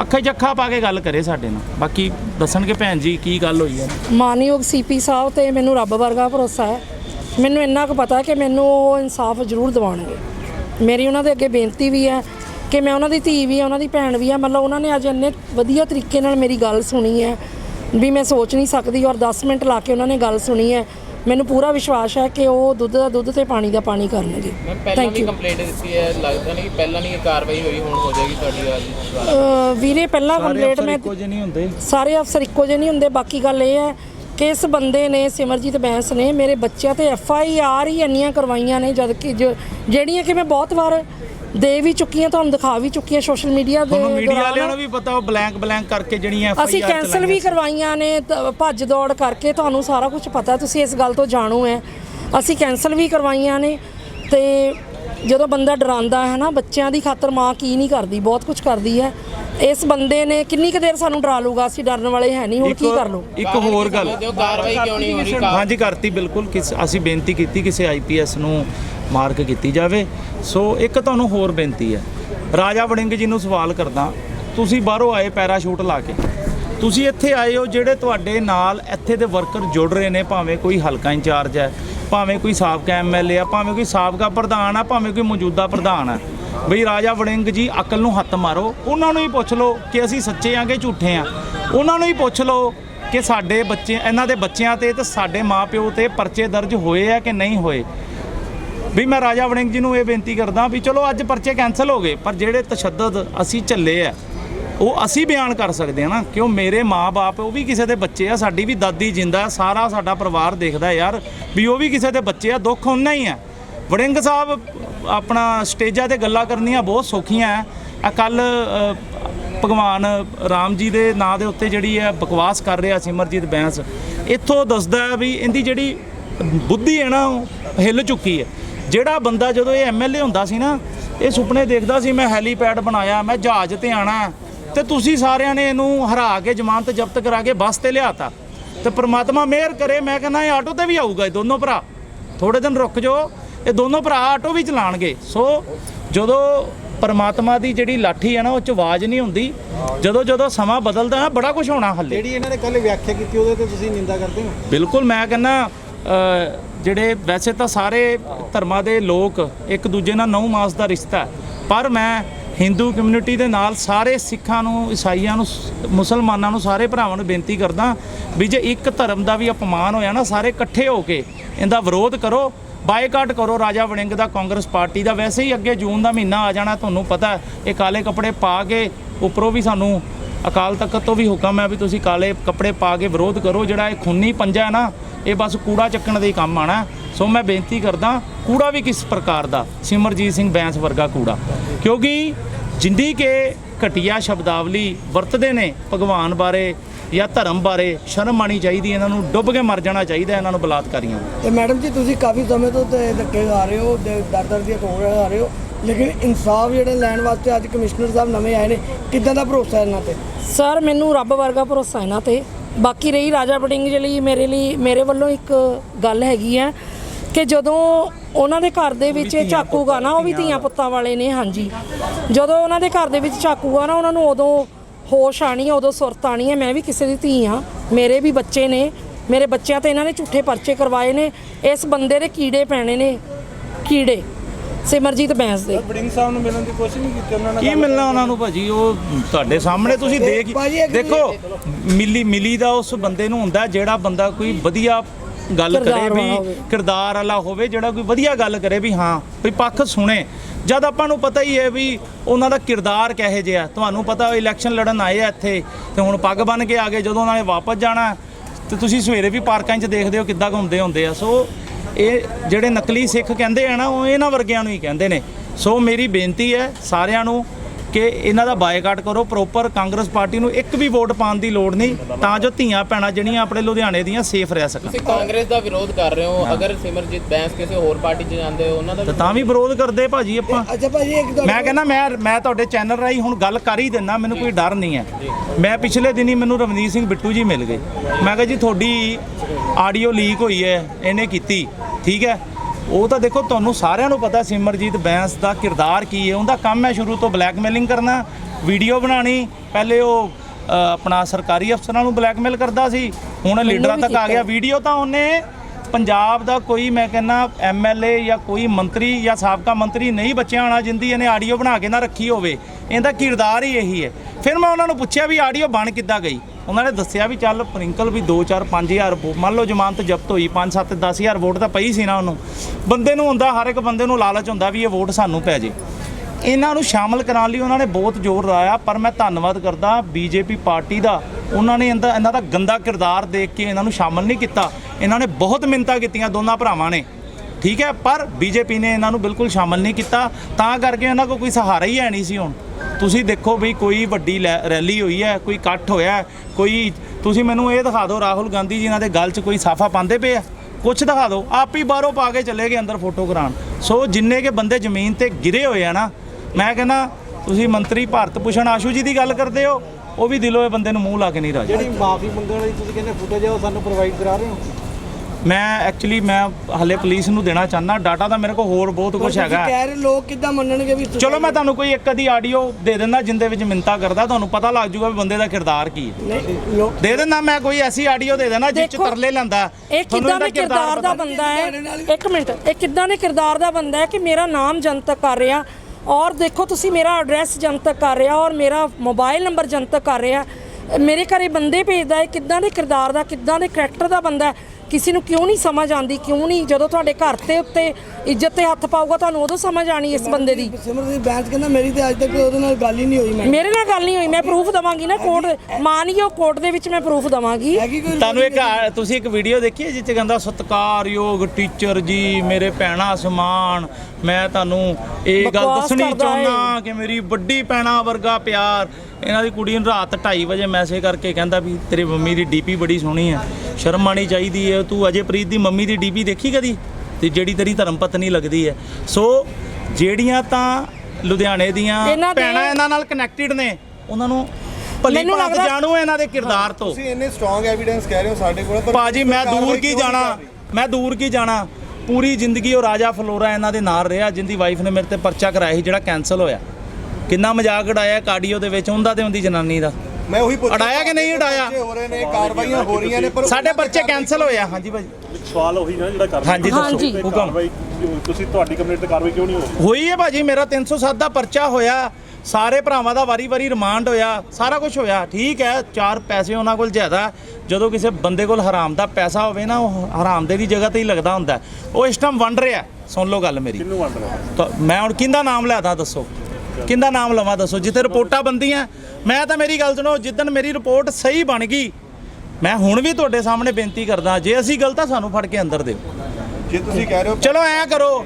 ਅੱਖਾਂ 'ਚ ਅੱਖਾਂ ਪਾ ਕੇ ਗੱਲ ਕਰੇ ਸਾਡੇ ਨਾਲ। ਬਾਕੀ ਦੱਸਣਗੇ ਭੈਣ ਜੀ, ਕੀ ਗੱਲ ਹੋਈ ਹੈ। ਮਾਨਯੋਗ ਸੀਪੀ ਸਾਹਿਬ ਤੇ ਮੈਨੂੰ ਰੱਬ ਵਰਗਾ ਭਰੋਸਾ ਹੈ। ਮੈਨੂੰ ਇੰਨਾ ਕੁ ਪਤਾ ਕਿ ਮੈਨੂੰ ਉਹ ਇਨਸਾਫ ਜ਼ਰੂਰ ਦਿਵਾਉਣਗੇ। ਮੇਰੀ ਉਹਨਾਂ ਦੇ ਅੱਗੇ ਬੇਨਤੀ ਵੀ ਹੈ ਕਿ ਮੈਂ ਉਹਨਾਂ ਦੀ ਧੀ ਵੀ ਆ ਉਹਨਾਂ ਦੀ ਭੈਣ ਵੀ ਆ ਮਤਲਬ ਉਹਨਾਂ ਨੇ ਅੱਜ ਇੰਨੇ ਵਧੀਆ ਤਰੀਕੇ ਨਾਲ ਮੇਰੀ ਗੱਲ ਸੁਣੀ ਹੈ ਵੀ ਮੈਂ ਸੋਚ ਨਹੀਂ ਸਕਦੀ ਔਰ 10 ਮਿੰਟ ਲਾ ਕੇ ਉਹਨਾਂ ਨੇ ਗੱਲ ਸੁਣੀ ਹੈ। ਮੈਨੂੰ ਪੂਰਾ ਵਿਸ਼ਵਾਸ ਹੈ ਕਿ ਉਹ ਦੁੱਧ ਦਾ ਦੁੱਧ ਤੇ ਪਾਣੀ ਦਾ ਪਾਣੀ ਕਰਨਗੇ। ਮੈਂ ਪਹਿਲਾਂ ਵੀ ਕੰਪਲੇਂਟ ਦਿੱਤੀ ਹੈ ਲੱਗਦਾ ਨਹੀਂ ਕਿ ਪਹਿਲਾਂ ਨਹੀਂ ਇਹ ਕਾਰਵਾਈ ਹੋਈ ਹੁਣ ਹੋ ਜਾਏਗੀ ਤੁਹਾਡੀ ਅੱਜ ਵੀਰੇ ਪਹਿਲਾਂ ਸਾਰੇ ਕੰਪਲੇਂਟ ਅਫਸਰ ਮੈਂ ਇੱਕੋ ਜਿਹੇ ਨਹੀਂ ਹੁੰਦੇ। ਸਾਰੇ ਅਫਸਰ ਇੱਕੋ ਜਿਹੇ ਨਹੀਂ ਹੁੰਦੇ ਬਾਕੀ ਗੱਲ ਇਹ ਹੈ ਕਿ ਇਸ ਬੰਦੇ ਨੇ ਸਿਮਰਜੀਤ ਬੈਂਸ ਨੇ ਮੇਰੇ ਬੱਚਿਆਂ ਤੇ ਐਫ ਆਈ ਆਰ ਹੀ ਇੰਨੀਆਂ ਕਰਵਾਈਆਂ ਨੇ ਜਦ ਕਿ ਜੋ- ਜਿਹੜੀਆਂ ਕਿ ਮੈਂ ਬਹੁਤ ਵਾਰ ਦੇ ਵੀ ਚੁੱਕੀ ਹਾਂ ਤੁਹਾਨੂੰ ਦਿਖਾ ਵੀ ਚੁੱਕੀ ਹਾਂ ਸੋਸ਼ਲ ਮੀਡੀਆ ਦੇ ਤੁਹਾਨੂੰ ਮੀਡੀਆ ਦੌਰਾਨ। ਵਾਲਿਆਂ ਨੂੰ ਵੀ ਪਤਾ ਉਹ ਬਲੈਂਕ ਬਲੈਂਕ ਕਰਕੇ ਜਿਹੜੀਆਂ ਐਫ ਅਸੀਂ ਕੈਂਸਲ ਵੀ ਕਰਵਾਈਆਂ ਨੇ ਤ- ਭੱਜ ਦੌੜ ਕਰਕੇ ਤੁਹਾਨੂੰ ਸਾਰਾ ਕੁਝ ਪਤਾ ਤੁਸੀਂ ਇਸ ਗੱਲ ਤੋਂ ਜਾਣੂ ਹੈ ਅਸੀਂ ਕੈਂਸਲ ਵੀ ਕਰਵਾਈਆਂ ਨੇ ਤੇ ਜਦੋਂ ਬੰਦਾ ਡਰਾਉਂਦਾ ਹੈ ਨਾ ਬੱਚਿਆਂ ਦੀ ਖਾਤਰ ਮਾਂ ਕੀ ਨਹੀਂ ਕਰਦੀ ਬਹੁਤ ਕੁਝ ਕਰਦੀ ਹੈ। ਇਸ ਬੰਦੇ ਨੇ ਕਿੰਨੀ ਕੁ ਦੇਰ ਸਾਨੂੰ ਡਰਾ ਲੂਗਾ ਅਸੀਂ ਡਰਨ ਵਾਲੇ ਹੈ ਨਹੀਂ ਹੁਣ ਕੀ ਕਰ ਲਓ ਇੱਕ ਹੋਰ ਗੱਲ। ਦਿਓ ਕਾਰਵਾਈ ਕਿਉਂ ਨਹੀਂ ਹੋ ਰਹੀ ਕਾ- ਹਾਂਜੀ ਕਰਤੀ ਬਿਲਕੁਲ। ਕਿਸ ਅਸੀਂ ਬੇਨਤੀ ਕੀਤੀ ਕਿਸੇ ਆਈਪੀਐਸ ਨੂੰ ਮਾਰਕ ਕੀਤੀ ਜਾਵੇ। ਸੋ ਇੱਕ ਤੁਹਾਨੂੰ ਹੋਰ ਬੇਨਤੀ ਹੈ। ਰਾਜਾ ਵੜਿੰਗ ਜੀ ਨੂੰ ਸਵਾਲ ਕਰਦਾ, ਤੁਸੀਂ ਬਾਹਰੋਂ ਆਏ ਪੈਰਾਸ਼ੂਟ ਲਾ ਕੇ। ਤੁਸੀਂ ਇੱਥੇ ਆਏ ਹੋ ਜਿਹੜੇ ਤੁਹਾਡੇ ਨਾਲ ਇੱਥੇ ਦੇ ਵਰਕਰ ਜੁੜ ਰਹੇ ਨੇ, ਭਾਵੇਂ ਕੋਈ ਹਲਕਾ ਇੰਚਾਰਜ ਹੈ, ਭਾਵੇਂ ਕੋਈ ਸਾਬਕਾ ਐਮਐਲਏ ਆ, ਭਾਵੇਂ ਕੋਈ ਸਾਬਕਾ ਪ੍ਰਧਾਨ ਆ, ਭਾਵੇਂ ਕੋਈ ਮੌਜੂਦਾ ਪ੍ਰਧਾਨ ਆ। ਬਈ ਰਾਜਾ ਵੜਿੰਗ ਜੀ, ਅਕਲ ਨੂੰ ਹੱਥ ਮਾਰੋ। ਉਹਨਾਂ ਨੂੰ ਹੀ ਪੁੱਛ ਲਓ ਕਿ ਅਸੀਂ ਸੱਚੇ ਆਂ ਕਿ ਝੂਠੇ ਆਂ। ਉਹਨਾਂ ਨੂੰ ਹੀ ਪੁੱਛ ਲਓ ਕਿ ਸਾਡੇ ਬੱਚੇ, ਇਹਨਾਂ ਦੇ ਬੱਚਿਆਂ ਤੇ ਤੇ ਸਾਡੇ ਮਾਪਿਓ ਤੇ ਪਰਚੇ ਦਰਜ ਹੋਏ ਆ ਕਿ ਨਹੀਂ ਹੋਏ। ਵੀ ਮੈਂ ਰਾਜਾ ਵੜਿੰਗ ਜੀ ਨੂੰ ਇਹ ਬੇਨਤੀ ਕਰਦਾ ਵੀ ਚਲੋ ਅੱਜ ਪਰਚੇ ਕੈਨਸਲ ਹੋ ਗਏ, ਪਰ ਜਿਹੜੇ ਤਸ਼ੱਦਦ ਅਸੀਂ ਝੱਲੇ ਆ, ਉਹ ਅਸੀਂ ਬਿਆਨ ਕਰ ਸਕਦੇ ਹਾਂ ਨਾ, ਕਿਉਂ ਮੇਰੇ ਮਾਪੇ ਉਹ ਵੀ ਕਿਸੇ ਦੇ ਬੱਚੇ ਆ, ਸਾਡੀ ਵੀ ਦਾਦੀ ਜਿੰਦਾ ਸਾਰਾ ਸਾਡਾ ਪਰਿਵਾਰ ਦੇਖਦਾ ਯਾਰ, ਵੀ ਉਹ ਵੀ ਕਿਸੇ ਦੇ ਬੱਚੇ ਆ, ਦੁੱਖ ਉਹਨਾਂ ਹੀ ਆ। ਵੜਿੰਗ ਸਾਹਿਬ ਆਪਣਾ ਸਟੇਜਾਂ ਤੇ ਗੱਲਾਂ ਕਰਨੀਆਂ ਬਹੁਤ ਸੌਖੀਆਂ ਆ। ਆ ਕੱਲ ਭਗਵਾਨ ਰਾਮ ਜੀ ਦੇ ਨਾਂ ਦੇ ਉੱਤੇ ਜਿਹੜੀ ਹੈ ਬਕਵਾਸ ਕਰ ਰਿਹਾ ਸਿਮਰਜੀਤ ਬੈਂਸ, ਇੱਥੋਂ ਦੱਸਦਾ ਵੀ ਇਹਦੀ ਜਿਹੜੀ ਬੁੱਧੀ ਹੈ ਨਾ, ਉਹ ਹਿੱਲ ਚੁੱਕੀ ਹੈ। ਜਿਹੜਾ ਬੰਦਾ ਜਦੋਂ ਇਹ ਐਮਐਲਏ ਹੁੰਦਾ ਸੀ ਨਾ ਇਹ ਸੁਪਨੇ ਦੇਖਦਾ ਸੀ ਮੈਂ ਹੈਲੀਪੈਡ ਬਣਾਇਆ ਮੈਂ ਜਹਾਜ਼ ਤੇ ਆਣਾ ਤੇ ਤੁਸੀਂ ਸਾਰਿਆਂ ਨੇ ਇਹਨੂੰ ਹਰਾ ਕੇ ਜ਼ਮਾਨਤ ਜ਼ਬਤ ਕਰਾ ਕੇ ਬੱਸ ਤੇ ਲਿਆਤਾ। ਤੇ ਪ੍ਰਮਾਤਮਾ ਮਿਹਰ ਕਰੇ ਮੈਂ ਕਹਿੰਦਾ ਇਹ ਆਟੋ ਤੇ ਵੀ ਆਊਗਾ ਇਹ ਦੋਨੋਂ ਭਰਾ। ਥੋੜੇ ਦਿਨ ਰੁਕ ਜਾਓ ਇਹ ਦੋਨੋਂ ਭਰਾ ਆਟੋ ਵੀ ਚਲਾਣਗੇ। ਸੋ ਜਦੋਂ ਪਰਮਾਤਮਾ ਦੀ ਜਿਹੜੀ ਲਾਠੀ ਹੈ ਨਾ ਉਹ ਚ ਆਵਾਜ਼ ਨਹੀਂ ਹੁੰਦੀ ਜਦੋਂ ਜਦੋਂ ਸਮਾਂ ਬਦਲਦਾ ਹੈ ਬੜਾ ਕੁਝ ਹੋਣਾ ਹੱਲੇ। ਜਿਹੜੀ ਇਹਨਾਂ ਨੇ ਕੱਲ ਵਿਆਖਿਆ ਕੀਤੀ ਉਹਦੇ ਤੇ ਤੁਸੀਂ ਨਿੰਦਾ ਕਰਦੇ ਹੋ? ਬਿਲਕੁਲ ਮੈਂ ਕਹਿੰਦਾ ਜਿਹੜੇ ਵੈਸੇ ਤਾਂ ਸਾਰੇ ਧਰਮਾਂ ਦੇ ਲੋਕ ਇੱਕ ਦੂਜੇ ਨਾਲ ਨੌ ਮਾਸ ਦਾ ਰਿਸ਼ਤਾ ਹੈ। ਪਰ ਮੈਂ ਹਿੰਦੂ ਕਮਿਊਨਿਟੀ ਦੇ ਨਾਲ ਸਾਰੇ ਸਿੱਖਾਂ ਨੂੰ, ਈਸਾਈਆਂ ਨੂੰ, ਮੁਸਲਮਾਨਾਂ ਨੂੰ, ਸਾਰੇ ਭਰਾਵਾਂ ਨੂੰ ਬੇਨਤੀ ਕਰਦਾ ਵੀ ਜੇ ਇੱਕ ਧਰਮ ਦਾ ਵੀ ਅਪਮਾਨ ਹੋਇਆ ਨਾ, ਸਾਰੇ ਇਕੱਠੇ ਹੋ ਕੇ ਇਹਦਾ ਵਿਰੋਧ ਕਰੋ, ਬਾਈਕਾਟ ਕਰੋ ਰਾਜਾ ਵੜਿੰਗ ਦਾ, ਕਾਂਗਰਸ ਪਾਰਟੀ ਦਾ। ਵੈਸੇ ਹੀ ਅੱਗੇ ਜੂਨ ਦਾ ਮਹੀਨਾ ਆ ਜਾਣਾ, ਤੁਹਾਨੂੰ ਪਤਾ ਇਹ ਕਾਲੇ ਕੱਪੜੇ ਪਾ ਕੇ ਉੱਪਰੋਂ ਵੀ ਸਾਨੂੰ ਅਕਾਲ ਤਖਤ ਤੋਂ ਵੀ ਹੁਕਮ ਹੈ ਵੀ ਤੁਸੀਂ ਕਾਲੇ ਕੱਪੜੇ ਪਾ ਕੇ ਵਿਰੋਧ ਕਰੋ। ਜਿਹੜਾ ਇਹ ਖੂਨੀ ਪੰਜਾ ਹੈ ਨਾ ਇਹ ਬਸ ਕੂੜਾ ਚੱਕਣ ਦੇ ਹੀ ਕੰਮ ਆਣਾ। ਸੋ ਮੈਂ ਬੇਨਤੀ ਕਰਦਾ ਕੂੜਾ ਵੀ ਕਿਸ ਪ੍ਰਕਾਰ ਦਾ? ਸਿਮਰਜੀਤ ਸਿੰਘ ਬੈਂਸ ਵਰਗਾ ਕੂੜਾ। ਕਿਉਂਕਿ ਜਿੰਦੀ ਕੇ ਘਟੀਆ ਸ਼ਬਦਾਵਲੀ ਵਰਤਦੇ ਨੇ ਭਗਵਾਨ ਬਾਰੇ ਜਾਂ ਧਰਮ ਬਾਰੇ ਸ਼ਰਮ ਆਣੀ ਚਾਹੀਦੀ ਇਹਨਾਂ ਨੂੰ ਡੁੱਬ ਕੇ ਮਰ ਜਾਣਾ ਚਾਹੀਦਾ ਇਹਨਾਂ ਨੂੰ ਬਲਾਤਕਾਰੀਆਂ ਤੇ ਮੈਡਮ ਜੀ ਤੁਸੀਂ ਕਾਫੀ ਸਮੇਂ ਤੋਂ ਤੇ ਧੱਕੇ ਖਾ ਰਹੇ ਹੋ ਦਰ ਦਰ ਦੀਆਂ ਖਬਰਾਂ ਖਾ ਰਹੇ ਹੋ ਲੇਕਿਨ ਇਨਸਾਫ ਜਿਹੜੇ ਲੈਣ ਵਾਸਤੇ ਅੱਜ ਕਮਿਸ਼ਨਰ ਸਾਹਿਬ ਨਵੇਂ ਆਏ ਨੇ ਕਿੱਦਾਂ ਦਾ ਭਰੋਸਾ ਇਹਨਾਂ ਤੇ? ਸਰ ਮੈਨੂੰ ਰੱਬ ਵਰਗਾ ਭਰੋਸਾ ਇਹਨਾਂ ਤੇ। ਬਾਕੀ ਰਹੀ ਰਾਜਾ ਬਡਿੰਗ ਜੀ ਲਈ ਮੇਰੇ ਲਈ ਮੇਰੇ ਵੱਲੋਂ ਇੱਕ ਗੱਲ ਹੈਗੀ ਹੈ ਕਿ ਜਦੋਂ ਉਹਨਾਂ ਦੇ ਘਰ ਦੇ ਵਿੱਚ ਇਹ ਚਾਕੂਗਾ ਨਾ ਉਹ ਵੀ ਧੀਆਂ ਪੁੱਤਾਂ ਵਾਲੇ ਨੇ ਹਾਂਜੀ। ਜਦੋਂ ਉਹਨਾਂ ਦੇ ਘਰ ਦੇ ਵਿੱਚ ਚਾਕੂਗਾ ਨਾ ਉਹਨਾਂ ਨੂੰ ਉਦੋਂ ਹੋਸ਼ ਆਣੀ ਹੈ ਉਦੋਂ ਸੁਰਤ ਆਣੀ ਹੈ ਮੈਂ ਵੀ ਕਿਸੇ ਦੀ ਧੀ ਹਾਂ ਮੇਰੇ ਵੀ ਬੱਚੇ ਨੇ ਮੇਰੇ ਬੱਚਿਆਂ ਤੇ ਇਹਨਾਂ ਨੇ ਝੂਠੇ ਪਰਚੇ ਕਰਵਾਏ ਨੇ। ਇਸ ਬੰਦੇ ਦੇ ਕੀੜੇ ਪੈਣੇ ਨੇ ਕੀੜੇ। ਸਿਮਰਜੀਤ ਬੈਂਸ ਦੇ। ਬੜਿੰਗ ਸਾਹਿਬ ਨੂੰ ਮਿਲਣ ਦੀ ਕੋਸ਼ਿਸ਼ ਨਹੀਂ ਕੀਤੀ ਉਹਨਾਂ ਕੀ ਮਿਲਣਾ ਉਹਨਾਂ ਨੂੰ ਭਾਜੀ? ਉਹ ਤੁਹਾਡੇ ਸਾਹਮਣੇ ਤੁਸੀਂ ਦੇਖ ਦੇਖੋ ਮਿਲੀ ਮਿਲੀ ਦਾ ਉਸ ਬੰਦੇ ਨੂੰ ਹੁੰਦਾ ਜਿਹੜਾ ਬੰਦਾ ਕੋਈ ਵਧੀਆ ਗੱਲ ਕਿਰਦਾਰ ਕਰੇ ਵੀ। ਕਿਰਦਾਰ ਵਾਲਾ ਹੋਵੇ ਜਿਹੜਾ ਕੋਈ ਵਧੀਆ ਗੱਲ ਕਰੇ ਵੀ ਹਾਂ ਵੀ ਪੱਖ ਸੁਣੇ। ਜਦ ਆਪਾਂ ਨੂੰ ਪਤਾ ਹੀ ਹੈ ਵੀ ਉਹਨਾਂ ਦਾ ਕਿਰਦਾਰ ਕਿਹੋ ਜਿਹਾ ਤੁਹਾਨੂੰ ਪਤਾ ਉਹ ਇਲੈਕਸ਼ਨ ਲੜਨ ਆਏ ਆ ਇੱਥੇ ਤੇ ਹੁਣ ਪੱਗ ਬੰਨ ਕੇ ਆ ਗਏ ਜਦੋਂ ਉਹਨਾਂ ਨੇ ਵਾਪਸ ਜਾਣਾ ਤੇ ਤੁਸੀਂ ਸਵੇਰੇ ਵੀ ਪਾਰਕਾਂ 'ਚ ਦੇਖਦੇ ਹੋ ਕਿੱਦਾਂ ਘੁੰਮਦੇ ਹੁੰਦੇ ਆ। ਸੋ ਇਹ ਜਿਹੜੇ ਨਕਲੀ ਸਿੱਖ ਕਹਿੰਦੇ ਆ ਨਾ ਉਹ ਇਹਨਾਂ ਵਰਗਿਆਂ ਨੂੰ ਹੀ ਕਹਿੰਦੇ ਨੇ। ਸੋ ਮੇਰੀ ਬੇਨਤੀ ਹੈ ਸਾਰਿਆਂ ਨੂੰ ਕਿ ਇਹਨਾਂ ਦਾ ਬਾਈਕਾਟ ਕਰੋ ਪ੍ਰੋਪਰ ਕਾਂਗਰਸ ਪਾਰਟੀ ਨੂੰ ਇੱਕ ਵੀ ਵੋਟ ਪਾਉਣ ਦੀ ਲੋੜ ਨਹੀਂ ਤਾਂ ਜੋ ਧੀਆਂ ਭੈਣਾਂ ਜਿਹੜੀਆਂ ਆਪਣੇ ਲੁਧਿਆਣੇ ਦੀਆਂ ਸੇਫ ਰਹਿ ਸਕਣ। ਤੁਸੀਂ ਕਾਂਗਰਸ ਦਾ ਵਿਰੋਧ ਕਰ ਰਹੇ ਹੋ। ਅਗਰ ਸਿਮਰਜੀਤ ਬੈਂਸ ਕਿਸੇ ਹੋਰ ਪਾਰਟੀ 'ਚ ਜਾਂਦੇ ਹੋ ਉਹਨਾਂ ਦਾ ਤੇ ਤਾਂ ਵੀ ਵਿਰੋਧ ਕਰਦੇ ਭਾਜੀ ਆਪਾਂ। ਅੱਛਾ ਭਾਜੀ ਇੱਕ ਮੈਂ ਕਹਿੰਦਾ ਮੈਂ ਮੈਂ ਤੁਹਾਡੇ ਚੈਨਲ ਰਾਹੀਂ ਹੁਣ ਗੱਲ ਕਰ ਹੀ ਦਿੰਦਾ ਮੈਨੂੰ ਕੋਈ ਡਰ ਨਹੀਂ ਹੈ। ਮੈਂ ਪਿਛਲੇ ਦਿਨੀ ਮੈਨੂੰ ਰਵਨੀਤ ਸਿੰਘ ਬਿੱਟੂ ਜੀ ਮਿਲ ਗਏ। ਮੈਂ ਕਿਹਾ ਜੀ ਤੁਹਾਡੀ ਆਡੀਓ ਲੀਕ ਹੋਈ ਹੈ ਇਹਨੇ ਕੀਤੀ। ਠੀਕ ਹੈ? ਉਹ ਤਾਂ ਦੇਖੋ ਤੁਹਾਨੂੰ ਸਾਰਿਆਂ ਨੂੰ ਪਤਾ ਸਿਮਰਜੀਤ ਬੈਂਸ ਦਾ ਕਿਰਦਾਰ ਕੀ ਹੈ? ਉਹਦਾ ਕੰਮ ਹੈ ਸ਼ੁਰੂ ਤੋਂ ਬਲੈਕਮੇਲਿੰਗ ਕਰਨਾ ਵੀਡੀਓ ਬਣਾਣੀ ਪਹਿਲੇ ਉਹ ਆਪਣਾ ਸਰਕਾਰੀ ਅਫਸਰਾਂ ਨੂੰ ਬਲੈਕਮੇਲ ਕਰਦਾ ਸੀ। ਹੁਣ ਲੀਡਰਾਂ ਤੱਕ ਆ। ਗਿਆ। ਵੀਡੀਓ ਤਾਂ ਉਹਨੇ ਪੰਜਾਬ ਦਾ ਕੋਈ ਮੈਂ ਕਹਿੰਦਾ ਐਮਐਲਏ ਜਾਂ ਕੋਈ ਮੰਤਰੀ ਜਾਂ ਸਾਬਕਾ ਮੰਤਰੀ ਨਹੀਂ ਬੱਚਿਆ ਹੋਣਾ ਜਿੰਦੀ ਇਹਨੇ ਆਡੀਓ ਬਣਾ ਕੇ ਨਾ ਰੱਖੀ ਹੋਵੇ। ਇਹਦਾ ਕਿਰਦਾਰ ਹੀ ਇਹੀ ਹੈ। ਫਿਰ ਮੈਂ ਉਹਨਾਂ ਨੂੰ ਪੁੱਛਿਆ ਵੀ ਆਡੀਓ ਬਣ ਕਿੱਦਾਂ ਗਈ? ਉਹਨਾਂ ਨੇ ਦੱਸਿਆ ਵੀ ਚੱਲ ਪ੍ਰਿੰਕਲ ਵੀ 2 4 5000 ਮੰਨ ਲਓ ਜ਼ਮਾਨਤ ਜ਼ਬਤ ਹੋਈ 5 7 10000 ਵੋਟ ਤਾਂ ਪਈ ਸੀ ਨਾ ਉਹਨੂੰ। ਬੰਦੇ ਨੂੰ ਹੁੰਦਾ, ਹਰ ਇੱਕ ਬੰਦੇ ਨੂੰ ਲਾਲਚ ਹੁੰਦਾ ਵੀ ਇਹ ਵੋਟ ਸਾਨੂੰ ਪੈ ਜੇ। ਇਹਨਾਂ ਨੂੰ ਸ਼ਾਮਲ ਕਰਾਉਣ ਲਈ ਉਹਨਾਂ ਨੇ ਬਹੁਤ ਜ਼ੋਰ ਲਾਇਆ, ਪਰ ਮੈਂ ਧੰਨਵਾਦ ਕਰਦਾ ਬੀਜੇਪੀ ਪਾਰਟੀ ਦਾ। ਉਹਨਾਂ ਨੇ ਇਹਦਾ ਇਹਨਾਂ ਦਾ ਗੰਦਾ ਕਿਰਦਾਰ ਦੇਖ ਕੇ ਇਹਨਾਂ ਨੂੰ ਸ਼ਾਮਲ ਨਹੀਂ ਕੀਤਾ। ਇਹਨਾਂ ਨੇ ਬਹੁਤ ਮਿੰਨਤਾਂ ਕੀਤੀਆਂ ਦੋਨਾਂ ਭਰਾਵਾਂ ਨੇ। ਠੀਕ ਹੈ, ਪਰ ਬੀਜੇਪੀ ਨੇ ਇਹਨਾਂ ਨੂੰ ਬਿਲਕੁਲ ਸ਼ਾਮਲ ਨਹੀਂ ਕੀਤਾ। ਤਾਂ ਕਰਕੇ ਇਹਨਾਂ ਕੋਲ ਕੋਈ ਸਹਾਰਾ ਹੀ ਹੈ ਨਹੀਂ ਸੀ ਹੁਣ। ਤੁਸੀਂ ਦੇਖੋ ਵੀ ਕੋਈ ਵੱਡੀ ਲੈ- ਰੈਲੀ ਹੋਈ ਹੈ, ਕੋਈ ਇਕੱਠ ਹੋਇਆ ਕੋਈ ਤੁਸੀਂ ਮੈਨੂੰ ਇਹ ਦਿਖਾ ਦਿਓ, ਰਾਹੁਲ ਗਾਂਧੀ ਜੀ ਇਹਨਾਂ ਦੇ ਗੱਲ 'ਚ ਕੋਈ ਸਾਫਾ ਪਾਉਂਦੇ ਪਏ ਆ? ਕੁਛ ਦਿਖਾ ਦਿਓ, ਆਪ ਹੀ ਬਾਹਰੋਂ ਪਾ ਕੇ ਚਲੇ ਗਏ ਅੰਦਰ ਫੋਟੋ ਕਰਾਉਣ। ਸੋ ਜਿੰਨੇ ਕੇ ਬੰਦੇ ਜ਼ਮੀਨ ਤੇ ਗਿਰੇ ਹੋਏ ਆ ਨਾ, ਮੈਂ ਕਹਿੰਦਾ ਤੁਸੀਂ ਮੰਤਰੀ ਭਾਰਤ ਭੂਸ਼ਣ ਆਸ਼ੂ ਜੀ ਦੀ ਗੱਲ ਕਰਦੇ ਹੋ, ਉਹ ਵੀ ਦਿਲੋਂ ਇਹ ਬੰਦੇ ਨੂੰ ਮੂੰਹ ਲਾ ਕੇ ਨਹੀਂ ਰਾਜੀ। ਜਿਹੜੀ ਮਾਫੀ ਮੰਗਣ ਵਾਲੀ ਤੁਸੀਂ ਕਹਿੰਦੇ ਫੁਟੇਜ ਹੈ ਉਹ ਸਾਨੂੰ ਪ੍ਰੋਵਾਈਡ ਕਰਾ ਰਹੇ ਹੋ? ਮੈਂ ਐਕਚੁਅਲੀ ਮੈਂ ਹਲੇ ਪੁਲਿਸ ਨੂੰ ਦੇਣਾ ਚਾਹੁੰਦਾ ਡਾਟਾ ਤਾਂ ਮੇਰੇ ਕੋਲ ਹੋਰ ਬਹੁਤ ਕੁਝ ਤੁਸੀਂ ਹੈਗਾ। ਕਹਿ ਰਹੇ ਲੋਕ ਕਿੱਦਾਂ ਮੰਨਣਗੇ ਵੀ ਤੁਸੀਂ- ਚਲੋ ਮੈਂ ਤੁਹਾਨੂੰ ਕੋਈ ਇੱਕ ਅੱਧੀ ਆਡੀਓ ਦੇ ਦਿੰਦਾ ਜਿੰਦੇ ਵਿੱਚ ਮਿੰਤਾ ਕਰਦਾ ਤੁਹਾਨੂੰ ਪਤਾ ਲੱਗ ਜਾਊਗਾ ਵੀ ਬੰਦੇ ਦਾ ਕਿਰਦਾਰ ਕੀ ਹੈ। ਨਹੀਂ ਲੋਕ ਦੇ ਦਿੰਦਾ ਮੈਂ ਕੋਈ ਐਸੀ ਆਡੀਓ ਦੇ ਦੇਣਾ ਜਿਸ ਚ ਦੇਖੋ, ਤਰਲੇ ਲੈਂਦਾ। ਇਹ ਤੁਹਾਨੂੰ ਕਿੱਦਾਂ ਦੇ ਇਹਦਾ ਕਿਰਦਾਰ ਦਾ ਪਤਾ। ਬੰਦਾ ਹੈ? ਇੱਕ ਮਿੰਟ ਇਹ ਕਿੱਦਾਂ ਦੇ ਕਿਰਦਾਰ ਦਾ ਬੰਦਾ ਹੈ ਕਿ ਮੇਰਾ ਨਾਮ ਜਨਤਕ ਕਰ ਰਿਹਾ? ਔਰ ਦੇਖੋ ਤੁਸੀਂ ਮੇਰਾ ਐਡਰੈਸ ਜਨਤਕ ਕਰ ਰਿਹਾ ਔਰ ਮੇਰਾ ਮੋਬਾਈਲ ਨੰਬਰ ਜਨਤਕ ਕਰ ਰਿਹਾ। ਮੇਰੇ ਘਰੇ ਬੰਦੇ ਭੇਜਦਾ ਹੈ ਕਿੱਦਾਂ ਦੇ ਕਿਰਦਾਰ ਦਾ ਕਿੱਦਾਂ ਦੇ ਕਰੈਕਟਰ ਦਾ ਬੰਦਾ ਹੈ? ਕਿਸੇ ਨੂੰ ਕਿਉਂ ਨਹੀਂ ਸਮਝ ਆਂਦੀ ਕਿਉਂ ਨਹੀਂ? ਜਦੋਂ ਤੁਹਾਡੇ ਘਰ ਤੇ ਉੱਤੇ ਇੱਜ਼ਤ ਤੇ ਹੱਥ ਪਾਊਗਾ ਤੁਹਾਨੂੰ ਉਦੋਂ ਸਮਝ ਆਣੀ ਇਸ ਬੰਦੇ ਦੀ। ਸਿਮਰਜੀਤ ਬੈਂਸ ਕਹਿੰਦਾ ਮੇਰੀ ਤੇ ਅੱਜ ਤੱਕ ਉਹਦੇ ਨਾਲ ਗੱਲ ਹੀ ਨਹੀਂ ਹੋਈ ਮੈਂ। ਮੇਰੇ ਨਾਲ ਗੱਲ ਨਹੀਂ ਹੋਈ ਮੈਂ ਪ੍ਰੂਫ ਦਵਾਂਗੀ ਨਾ ਕੋਰਟ ਮਾਨਯੋਗ ਕੋਰਟ ਦੇ ਵਿੱਚ ਮੈਂ ਪ੍ਰੂਫ ਦਵਾਂਗੀ। ਤੁਹਾਨੂੰ ਇੱਕ ਤੁਸੀਂ ਇੱਕ ਵੀਡੀਓ ਦੇਖੀ ਜਿੱਥੇ ਕਹਿੰਦਾ ਸਤਿਕਾਰਯੋਗ ਟੀਚਰ ਜੀ ਮੇਰੇ ਭੈਣਾ ਸਮਾਨ ਮੈਂ ਤੁਹਾਨੂੰ ਇਹ ਗੱਲ ਦੱਸਣੀ। ਚਾਹੁੰਦਾ ਕਿ ਮੇਰੀ ਵੱਡੀ ਭੈਣਾ ਵਰਗਾ ਪਿਆਰ। ਇਹਨਾਂ ਦੀ ਕੁੜੀ ਨੂੰ ਰਾਤ 2:30 ਵਜੇ ਮੈਸੇਜ ਕਰਕੇ ਕਹਿੰਦਾ ਵੀ ਤੇਰੀ ਮੰਮੀ ਦੀ ਡੀਪੀ ਬੜੀ ਸੋਹਣੀ ਹੈ ਸ਼ਰਮ ਆਣੀ ਚਾਹੀਦੀ ਹੈ। ਤੂੰ ਅਜੇ ਪ੍ਰੀਤ ਦੀ ਮੰਮੀ ਦੀ ਡੀਪੀ ਦੇਖੀ ਕਦੀ? ਤੇ ਜਿਹੜੀ ਤੇਰੀ ਧਰਮ ਪਤਨੀ ਲੱਗਦੀ ਹੈ। ਸੋ ਜਿਹੜੀਆਂ ਤਾਂ ਲੁਧਿਆਣੇ ਦੀਆਂ ਇਹਨਾਂ ਦੇ- ਭੈਣਾਂ ਇਹਨਾਂ ਨਾਲ ਕਨੈਕਟਡ ਨੇ ਉਹਨਾਂ ਨੂੰ ਭਲੀ ਮੈਨੂੰ ਭਾਂਤ ਲੱਗਦਾ- ਜਾਣੋ ਇਹਨਾਂ ਦੇ ਕਿਰਦਾਰ ਤੋਂ। ਤੁਸੀਂ ਇੰਨੇ ਸਟਰੋਂਗ ਐਵੀਡੈਂਸ ਕਹਿ ਰਹੇ ਹੋ ਸਾਡੇ ਕੋਲ ਪਰ ਭਾਜੀ ਮੈਂ ਦੂਰ ਕੀ ਜਾਣਾ? ਮੈਂ ਦੂਰ ਕੀ ਜਾਣਾ? ਪੂਰੀ ਜ਼ਿੰਦਗੀ ਉਹ ਰਾਜਾ ਫਲੋਰਾ ਇਹਨਾਂ ਦੇ ਨਾਲ ਰਿਹਾ ਜਿੰਦੀ ਵਾਈਫ ਨੇ ਮੇਰੇ ਤੇ ਪਰਚਾ ਕਰਾਇਆ ਸੀ ਜਿਹੜਾ ਕੈਨਸਲ ਹੋਇਆ। ਕਿੰਨਾ ਮਜ਼ਾਕ ਉਡਾਇਆ ਕਾਰਡੀਓ ਦੇ ਵਿੱਚ ਉਹਦਾ ਤੇ ਉਹਦੀ ਜਨਾਨੀ ਦਾ। ਮੈਂ ਉਹੀ ਪੁੱਛ ਅੜਾਇਆ ਕਿ ਨਹੀਂ ਅੜਾਇਆ? ਬੱਚੇ ਹੋ ਰਹੇ ਨੇ ਕਾਰਵਾਈਆਂ ਹੋ ਰਹੀਆਂ ਨੇ ਪਰ ਸਾਡੇ ਪਰਚੇ ਕੈਨਸਲ ਹੋਏ ਆ। ਹਾਂਜੀ ਭਾਜੀ ਸਵਾਲ ਉਹੀ ਨਾ ਜਿਹੜਾ ਕਰ ਹਾਂਜੀ ਦੱਸੋ। ਹਾਂਜੀ। ਹੁਕਮ। ਕਾਰਵਾਈ ਤੁਸੀਂ ਤੁਹਾਡੀ ਕੰਪਲੇਂਟ ਤੇ ਕਾਰਵਾਈ ਕਿਉਂ ਨਹੀਂ ਹੋ ਹੋਈ ਹੈ ਭਾਜੀ ਮੇਰਾ 307 ਦਾ ਪਰਚਾ ਹੋਇਆ। ਸਾਰੇ ਭਰਾਵਾਂ ਦਾ ਵਾਰੀ-ਵਾਰੀ ਰਿਮਾਂਡ ਹੋਇਆ। ਸਾਰਾ ਕੁਝ ਹੋਇਆ। ਠੀਕ ਹੈ ਚਾਰ ਪੈਸੇ ਉਹਨਾਂ ਕੋਲ ਜ਼ਿਆਦਾ। ਜਦੋਂ ਕਿਸੇ ਬੰਦੇ ਕੋਲ ਹਰਾਮ ਦਾ ਪੈਸਾ ਹੋਵੇ ਨਾ ਉਹ ਹਰਾਮ ਦੇ ਦੀ ਜਗ੍ਹਾ ਤੇ ਹੀ ਲੱਗਦਾ ਹੁੰਦਾ। ਹੈ। ਉਹ ਇਸ ਟਾਈਮ ਵੰਡ ਰਿਹਾ। ਸੁਣ ਲਓ ਗੱਲ ਮੇਰੀ। ਕਿਹਨੂੰ ਵੰਡ ਰਿਹਾ? ਤਾਂ ਮੈਂ ਹੁਣ ਕਿੰਦਾ ਨਾਮ ਲਿਆਦਾ ਦੱਸੋ? ਕਿੰਦਾ ਨਾਮ ਲਵਾਂ ਦੱਸੋ? ਜਿੱਥੇ ਰਿਪੋਰਟਾਂ ਬੰਦੀਆਂ ਮੈਂ ਤਾਂ ਮੇਰੀ ਗੱਲ ਸੁਣੋ ਜਿੱਦਣ ਮੇਰੀ ਰਿਪੋਰਟ ਸਹੀ ਬਣ ਗਈ ਮੈਂ ਹੁਣ ਵੀ ਤੁਹਾਡੇ ਸਾਹਮਣੇ ਬੇਨਤੀ ਕਰਦਾ ਜੇ ਅਸੀਂ ਗਲਤ ਆ ਸਾਨੂੰ ਫੜ ਕੇ ਅੰਦਰ ਦਿਓ। ਜੇ ਤੁਸੀਂ ਕਹਿ ਰਹੇ ਹੋ ਚਲੋ ਐ ਕਰੋ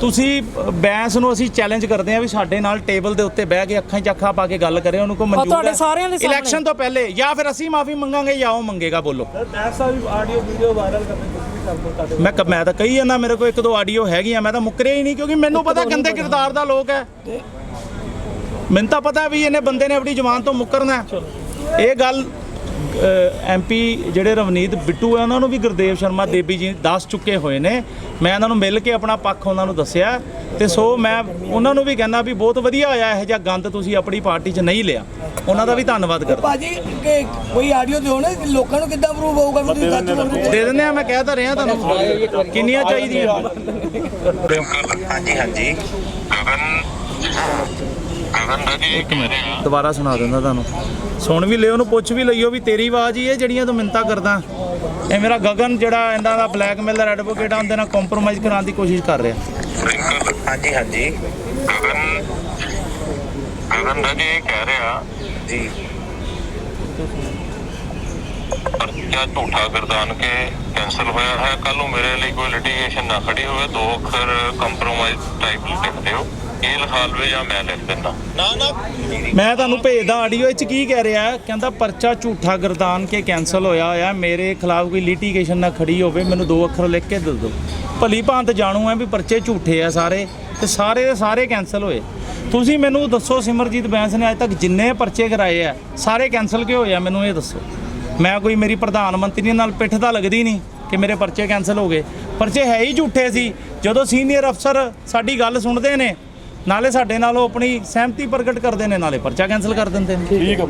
ਤੁਸੀਂ ਬੈਂਸ ਨੂੰ ਅਸੀਂ ਚੈਲੰਜ ਕਰਦੇ ਆ ਵੀ ਸਾਡੇ ਨਾਲ ਟੇਬਲ ਦੇ ਉੱਤੇ ਬਹਿ ਕੇ ਅੱਖਾਂ 'ਚ ਅੱਖਾਂ ਪਾ ਕੇ ਗੱਲ ਕਰੇ ਉਹਨੂੰ ਕੋ ਮਨਜ਼ੂਰ ਤੁਹਾਡੇ ਸਾਰਿਆਂ ਦੇ ਸਾਹਮਣੇ। ਇਲੈਕਸ਼ਨ ਤੋਂ ਪਹਿਲੇ ਜਾਂ ਫਿਰ ਅਸੀਂ ਮਾਫੀ ਮੰਗਾਂਗੇ ਜਾਂ ਉਹ ਮੰਗੇਗਾ ਬੋਲੋ। ਐਸਾ ਵੀ ਆਡੀਓ ਵੀਡੀਓ ਵਾਇਰਲ ਕਰਨੇ ਤੁਸੀਂ ਵੀ ਕਰ ਦੋ ਤੁਹਾਡੇ ਮੈਂ ਕ- ਮੈਂ ਤਾਂ ਕਹੀ ਜਾਂਦਾ ਮੇਰੇ ਕੋਲ ਇੱਕ ਦੋ ਆਡੀਓ ਹੈਗੀਆਂ ਮੈਂ ਤਾਂ ਮੁੱਕਰਿਆ ਹੀ ਨਹੀਂ ਕਿਉਂਕਿ ਮੈਨੂੰ ਪਤਾ ਗੰਦੇ ਕਿਰਦਾਰ ਦਾ ਲੋਕ ਹੈ। ਮੈਨੂੰ ਤਾਂ ਪਤਾ ਵੀ ਇਹਨੇ ਬੰਦੇ ਨੇ ਆਪਣੀ ਜ਼ੁਬਾਨ ਤੋਂ ਮੁੱਕਰਨਾ। ਇਹ ਗੱਲ ਐਮਪੀ ਜਿਹੜੇ ਰਵਨੀਤ ਬਿੱਟੂ ਹੈ ਉਹਨਾਂ ਨੂੰ ਵੀ ਗੁਰਦੇਵ ਸ਼ਰਮਾ ਦੇਬੀ ਜੀ ਦੱਸ ਚੁੱਕੇ ਹੋਏ ਨੇ। ਮੈਂ ਇਹਨਾਂ ਨੂੰ ਮਿਲ ਕੇ ਆਪਣਾ ਪੱਖ ਉਹਨਾਂ ਨੂੰ ਦੱਸਿਆ। ਤੇ ਸੋ ਮੈਂ ਉਹਨਾਂ ਨੂੰ ਵੀ ਕਹਿੰਦਾ ਵੀ ਬਹੁਤ ਵਧੀਆ ਹੋਇਆ ਇਹੋ ਜਿਹਾ ਗੰਦ ਤੁਸੀਂ ਆਪਣੀ ਪਾਰਟੀ 'ਚ ਨਹੀਂ ਲਿਆ। ਉਹਨਾਂ ਦਾ ਵੀ ਧੰਨਵਾਦ ਕਰਦਾ। ਭਾਜੀ ਕਿ ਕੋਈ ਆਡੀਓ ਦਿਓ ਨਾ ਲੋਕਾਂ ਨੂੰ ਕਿੱਦਾਂ ਪ੍ਰੂਵ ਹੋਊਗਾ ਵੀ ਤੁਸੀਂ ਸੱਚ ਦੇ ਦਿੰਦੇ ਆ ਮੈਂ ਕਹਿ ਤਾਂ ਰਿਹਾ ਤੁਹਾਨੂੰ। ਕਿੰਨੀਆਂ ਚਾਹੀਦੀਆਂ ਹਾਂਜੀ ਹਾਂਜੀ। ਗਗਨ ਕਹਿ ਰਿਹਾ ਦੁਬਾਰਾ ਸੁਣਾ ਦਿੰਦਾ ਤੁਹਾਨੂੰ। ਸੁਣ ਵੀ ਲਿਓ ਉਹਨੂੰ ਪੁੱਛ ਵੀ ਲਈਓ ਵੀ ਤੇਰੀ ਆਵਾਜ਼ ਹੀ ਹੈ ਜਿਹੜੀਆਂ ਤੂੰ ਮਿੰਤਾ ਕਰਦਾ। ਇਹ ਮੇਰਾ ਗਗਨ ਜਿਹੜਾ ਇਹਨਾਂ ਦਾ ਬਲੈਕਮੇਲਰ ਐਡਵੋਕੇਟ ਆ ਉਹਦੇ ਨਾਲ ਕੰਪਰੋਮਾਈਜ਼ ਕਰਾਉਣ ਦੀ ਕੋਸ਼ਿਸ਼ ਕਰ ਰਿਹਾ। ਹਾਂਜੀ ਹਾਂਜੀ। ਗਗਨ ਗਗਨ ਦਾ ਜੀ ਇਹ ਕਹਿ ਰਿਹਾ ਜੀ। ਪਰਚਾ ਝੂਠਾ ਗਰਦਾਨ ਕੇ ਕੈਂਸਲ ਹੋਇਆ ਹੈ। ਕੱਲ ਨੂੰ ਮੇਰੇ ਲਈ ਕੋਈ ਲਿਟੀਗੇਸ਼ਨ ਨਾ ਖੜੀ ਹੋਵੇ। ਦੋ ਅੱਖਰ ਕੰਪਰੋਮਾਈਜ਼ ਟਾਈਪ ਲਿਖ ਦਿਓ। ਇਹ ਲਿਖਾ ਲਵੇ ਜਾਂ ਮੈਂ ਲਿਖ ਦਿੰਦਾ ਨਾ ਨਾ। ਮੈਂ ਤੁਹਾਨੂੰ ਭੇਜਦਾ ਆਡੀਓ ਵਿੱਚ ਕੀ ਕਹਿ ਰਿਹਾ? ਹੈ? ਕਹਿੰਦਾ ਪਰਚਾ ਝੂਠਾ ਗਰਦਾਨ ਕੇ ਕੈਨਸਲ ਹੋਇਆ ਹੋਇਆ ਮੇਰੇ ਖਿਲਾਫ ਕੋਈ ਲਿਟੀਗੇਸ਼ਨ ਨਾ ਖੜੀ ਹੋਵੇ ਮੈਨੂੰ ਦੋ ਅੱਖਰ ਲਿਖ ਕੇ ਦੇ ਦਿਓ। ਭਲੀ ਭਾਂਤ ਜਾਣੂ ਹੈ ਵੀ ਪਰਚੇ ਝੂਠੇ ਆ ਸਾਰੇ ਤੇ ਸਾਰੇ ਦੇ ਸਾਰੇ ਕੈਨਸਲ ਹੋਏ। ਤੁਸੀਂ ਮੈਨੂੰ ਦੱਸੋ ਸਿਮਰਜੀਤ ਬੈਂਸ ਨੇ ਅੱਜ ਤੱਕ ਜਿੰਨੇ ਪਰਚੇ ਕਰਾਏ ਆ ਸਾਰੇ ਕੈਨਸਲ ਕਿਉਂ ਹੋਏ ਆ ਮੈਨੂੰ ਇਹ ਦੱਸੋ। ਮੈਂ ਕੋਈ ਮੇਰੀ ਪ੍ਰਧਾਨ ਮੰਤਰੀ ਨਾਲ ਪਿੱਠ ਤਾਂ ਲੱਗਦੀ ਨਹੀਂ ਕਿ ਮੇਰੇ ਪਰਚੇ ਕੈਨਸਲ ਹੋ ਗਏ। ਪਰਚੇ ਹੈ ਹੀ ਝੂਠੇ ਸੀ ਜਦੋਂ ਸੀਨੀਅਰ ਅਫਸਰ ਸਾਡੀ ਗੱਲ ਸੁਣਦੇ ਨੇ ਨਾਲੇ ਸਾਡੇ ਨਾਲ ਉਹ ਆਪਣੀ ਸਹਿਮਤੀ ਪ੍ਰਗਟ ਕਰਦੇ ਨੇ ਨਾਲੇ ਪਰਚਾ ਕੈਨਸਲ ਕਰ ਦਿੰਦੇ ਨੇ। ਠੀਕ ਹੈ।